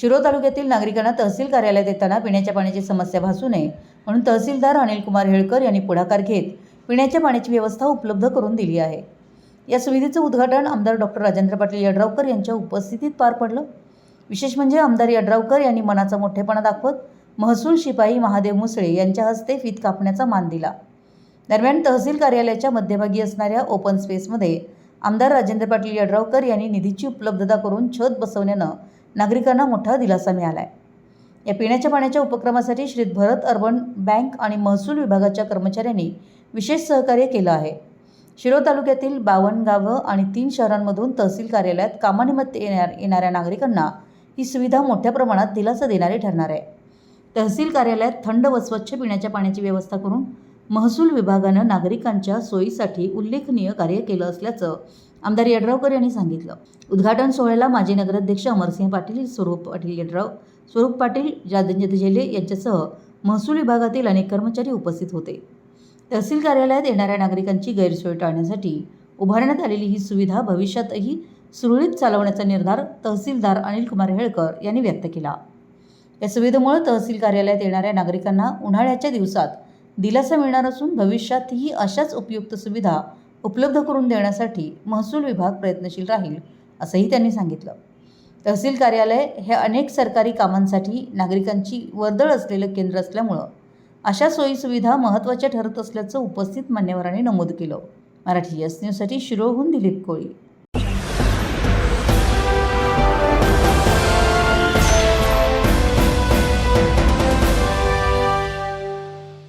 शिरोळ तालुक्यातील नागरिकांना तहसील कार्यालयात येताना पिण्याच्या पाण्याची समस्या भासू नये म्हणून तहसीलदार अनिल कुमार हेळकर यांनी पुढाकार घेत पिण्याच्या पाण्याची व्यवस्था उपलब्ध करून दिली आहे. या सुविधेचं उद्घाटन आमदार डॉक्टर राजेंद्र पाटील यड्रावकर यांच्या उपस्थितीत पार पडलं. विशेष म्हणजे आमदार यड्रावकर यांनी मनाचा मोठेपणा दाखवत महसूल शिपाई महादेव मुसळे यांच्या हस्ते फीत कापण्याचा मान दिला. दरम्यान तहसील कार्यालयाच्या मध्यभागी असणाऱ्या ओपन स्पेसमध्ये आमदार राजेंद्र पाटील यड्रावकर यांनी निधीची उपलब्धता करून छत बसवण्यानं नागरिकांना मोठा दिलासा मिळाला आहे या पिण्याच्या पाण्याच्या उपक्रमासाठी श्री भरत अर्बन बँक आणि महसूल विभागाच्या कर्मचाऱ्यांनी विशेष सहकार्य केलं आहे. शिरोळ तालुक्यातील बावन्न गावं आणि तीन शहरांमधून तहसील कार्यालयात कामानिमित्त येणार येणाऱ्या नागरिकांना ही सुविधा मोठ्या प्रमाणात दिलासा देणारी ठरणार आहे. तहसील कार्यालयात थंड व स्वच्छ पिण्याच्या पाण्याची व्यवस्था करून महसूल विभागानं नागरिकांच्या सोयीसाठी उल्लेखनीय कार्य केलं असल्याचं आमदार यड्रावकर यांनी सांगितलं. उद्घाटन सोहळ्याला माजी नगराध्यक्ष अमरसिंह पाटील स्वरूप पाटील यड्राव स्वरूप पाटील राजेंद्र झेले यांच्यासह महसूल विभागातील अनेक कर्मचारी उपस्थित होते. तहसील कार्यालयात येणाऱ्या नागरिकांची गैरसोय टाळण्यासाठी उभारण्यात आलेली ही सुविधा भविष्यातही सुरळीत चालवण्याचा निर्धार तहसीलदार अनिल कुमार हेळकर यांनी व्यक्त केला. या सुविधेमुळे तहसील कार्यालयात येणाऱ्या नागरिकांना उन्हाळ्याच्या दिवसात दिलासा मिळणार असून भविष्यातही अशाच उपयुक्त सुविधा उपलब्ध करून देण्यासाठी महसूल विभाग प्रयत्नशील राहील असंही त्यांनी सांगितलं. तहसील कार्यालय हे अनेक सरकारी कामांसाठी नागरिकांची वर्दळ असलेलं केंद्र असल्यामुळं अशा सोयीसुविधा महत्त्वाच्या ठरत असल्याचं उपस्थित मान्यवरांनी नमूद केलं. मराठी एस न्यूजसाठी शिरोहून दिलीप कोळी.